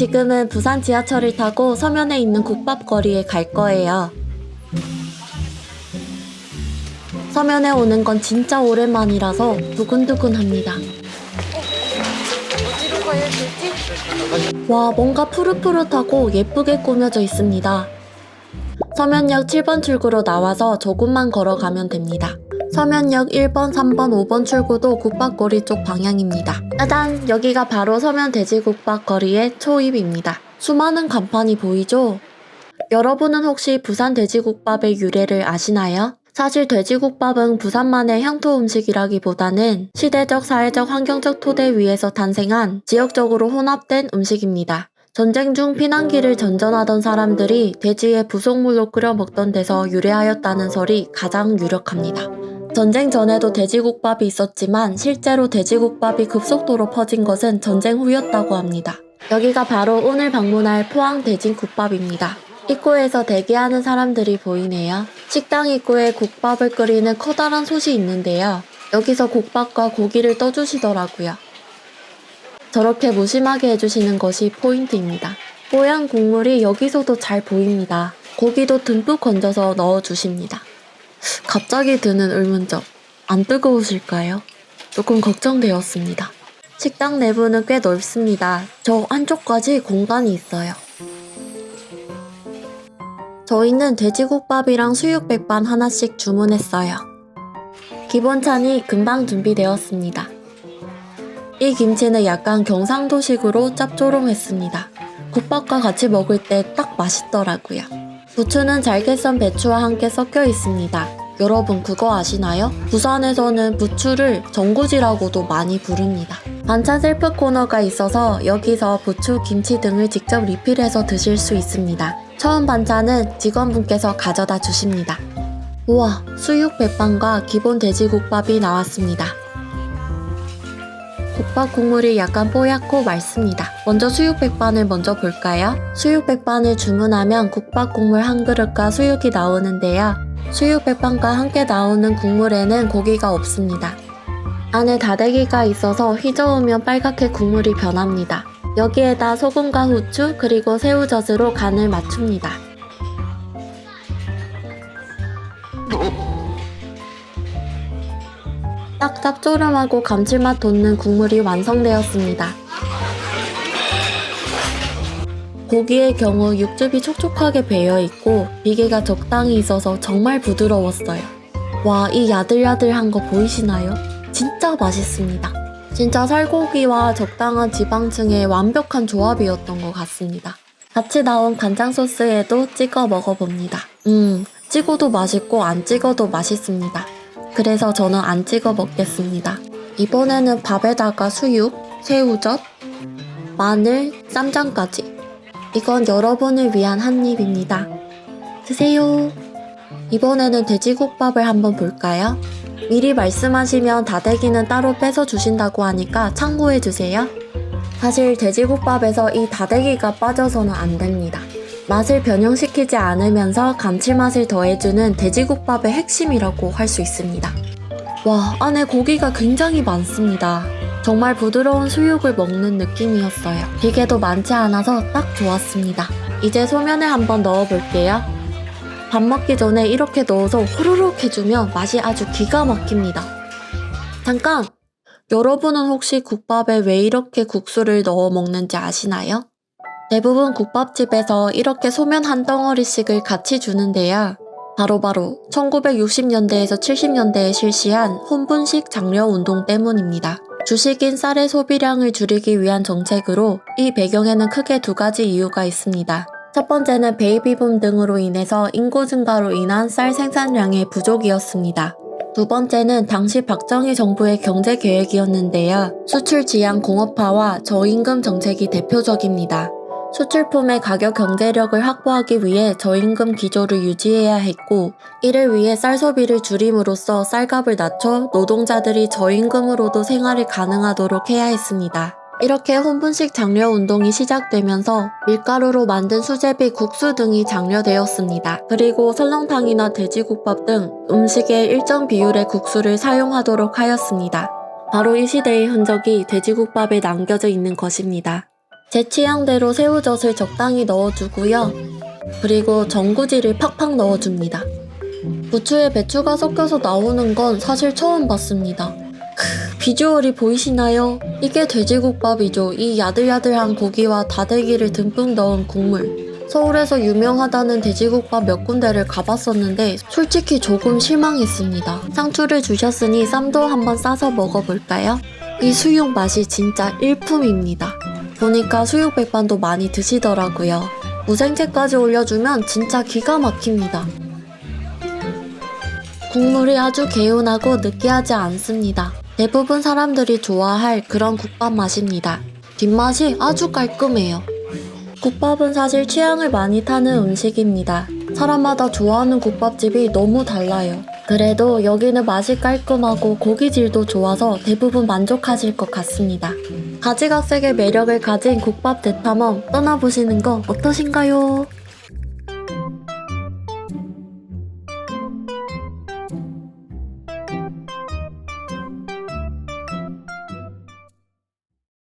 지금은 부산 지하철을 타고 서면에 있는 국밥거리에 갈 거예요. 서면에 오는 건 진짜 오랜만이라서 두근두근합니다. 어디로 가야 되지? 와, 뭔가 푸릇푸릇하고 예쁘게 꾸며져 있습니다. 서면역 7번 출구로 나와서 조금만 걸어가면 됩니다. 서면역 1번, 3번, 5번 출구도 국밥거리 쪽 방향입니다. 짜잔! 여기가 바로 서면 돼지국밥거리의 초입입니다. 수많은 간판이 보이죠? 여러분은 혹시 부산 돼지국밥의 유래를 아시나요? 사실 돼지국밥은 부산만의 향토 음식이라기보다는 시대적, 사회적, 환경적 토대 위에서 탄생한 지역적으로 혼합된 음식입니다. 전쟁 중 피난길을 전전하던 사람들이 돼지의 부속물로 끓여 먹던 데서 유래하였다는 설이 가장 유력합니다. 전쟁 전에도 돼지국밥이 있었지만 실제로 돼지국밥이 급속도로 퍼진 것은 전쟁 후였다고 합니다. 여기가 바로 오늘 방문할 포항 돼지국밥입니다. 입구에서 대기하는 사람들이 보이네요. 식당 입구에 국밥을 끓이는 커다란 솥이 있는데요. 여기서 국밥과 고기를 떠주시더라고요. 저렇게 무심하게 해주시는 것이 포인트입니다. 뽀얀 국물이 여기서도 잘 보입니다. 고기도 듬뿍 건져서 넣어주십니다. 갑자기 드는 의문점. 안 뜨거우실까요? 조금 걱정되었습니다. 식당 내부는 꽤 넓습니다. 저 안쪽까지 공간이 있어요. 저희는 돼지국밥이랑 수육백반 하나씩 주문했어요. 기본찬이 금방 준비되었습니다. 이 김치는 약간 경상도식으로 짭조름했습니다. 국밥과 같이 먹을 때 딱 맛있더라고요. 부추는 잘게 썬 배추와 함께 섞여 있습니다. 여러분 그거 아시나요? 부산에서는 부추를 전구지라고도 많이 부릅니다. 반찬 셀프 코너가 있어서 여기서 부추, 김치 등을 직접 리필해서 드실 수 있습니다. 처음 반찬은 직원분께서 가져다 주십니다. 우와, 수육 백반과 기본 돼지국밥이 나왔습니다. 국밥 국물이 약간 뽀얗고 맑습니다. 먼저 수육 백반을 먼저 볼까요? 수육 백반을 주문하면 국밥 국물 한 그릇과 수육이 나오는데요. 수육 백반과 함께 나오는 국물에는 고기가 없습니다. 안에 다대기가 있어서 휘저으면 빨갛게 국물이 변합니다. 여기에다 소금과 후추 그리고 새우젓으로 간을 맞춥니다. 짭조름하고 감칠맛 돋는 국물이 완성되었습니다. 고기의 경우 육즙이 촉촉하게 배어 있고 비계가 적당히 있어서 정말 부드러웠어요. 와, 이 야들야들한 거 보이시나요? 진짜 맛있습니다. 진짜 살고기와 적당한 지방층의 완벽한 조합이었던 것 같습니다. 같이 나온 간장 소스에도 찍어 먹어봅니다. 음, 찍어도 맛있고 안 찍어도 맛있습니다. 그래서 저는 안 찍어 먹겠습니다. 이번에는 밥에다가 수육, 새우젓, 마늘, 쌈장까지. 이건 여러분을 위한 한 입입니다. 드세요. 이번에는 돼지국밥을 한번 볼까요? 미리 말씀하시면 다대기는 따로 빼서 주신다고 하니까 참고해 주세요. 사실 돼지국밥에서 이 다대기가 빠져서는 안 됩니다. 맛을 변형시키지 않으면서 감칠맛을 더해주는 돼지국밥의 핵심이라고 할 수 있습니다. 와, 안에 고기가 굉장히 많습니다. 정말 부드러운 수육을 먹는 느낌이었어요. 비계도 많지 않아서 딱 좋았습니다. 이제 소면에 한번 넣어볼게요. 밥 먹기 전에 이렇게 넣어서 호로록 해주면 맛이 아주 기가 막힙니다. 잠깐! 여러분은 혹시 국밥에 왜 이렇게 국수를 넣어 먹는지 아시나요? 대부분 국밥집에서 이렇게 소면 한 덩어리씩을 같이 주는데요. 바로바로 1960년대에서 70년대에 실시한 혼분식 장려 운동 때문입니다. 주식인 쌀의 소비량을 줄이기 위한 정책으로 이 배경에는 크게 두 가지 이유가 있습니다. 첫 번째는 베이비붐 등으로 인해서 인구 증가로 인한 쌀 생산량의 부족이었습니다. 두 번째는 당시 박정희 정부의 경제 계획이었는데요. 수출 지향 공업화와 저임금 정책이 대표적입니다. 수출품의 가격 경제력을 확보하기 위해 저임금 기조를 유지해야 했고, 이를 위해 쌀 소비를 줄임으로써 쌀값을 낮춰 노동자들이 저임금으로도 생활이 가능하도록 해야 했습니다. 이렇게 혼분식 장려 운동이 시작되면서 밀가루로 만든 수제비 국수 등이 장려되었습니다. 그리고 설렁탕이나 돼지국밥 등 음식의 일정 비율의 국수를 사용하도록 하였습니다. 바로 이 시대의 흔적이 돼지국밥에 남겨져 있는 것입니다. 제 취향대로 새우젓을 적당히 넣어주고요. 그리고 전구지를 팍팍 넣어줍니다. 부추에 배추가 섞여서 나오는 건 사실 처음 봤습니다. 크, 비주얼이 보이시나요? 이게 돼지국밥이죠. 이 야들야들한 고기와 다대기를 듬뿍 넣은 국물. 서울에서 유명하다는 돼지국밥 몇 군데를 가봤었는데 솔직히 조금 실망했습니다. 상추를 주셨으니 쌈도 한번 싸서 먹어볼까요? 이 수육 맛이 진짜 일품입니다. 보니까 수육 백반도 많이 드시더라고요. 무생채까지 올려주면 진짜 기가 막힙니다. 국물이 아주 개운하고 느끼하지 않습니다. 대부분 사람들이 좋아할 그런 국밥 맛입니다. 뒷맛이 아주 깔끔해요. 국밥은 사실 취향을 많이 타는 음식입니다. 사람마다 좋아하는 국밥집이 너무 달라요. 그래도 여기는 맛이 깔끔하고 고기질도 좋아서 대부분 만족하실 것 같습니다. 가지각색의 매력을 가진 국밥 대탐험 떠나보시는 거 어떠신가요?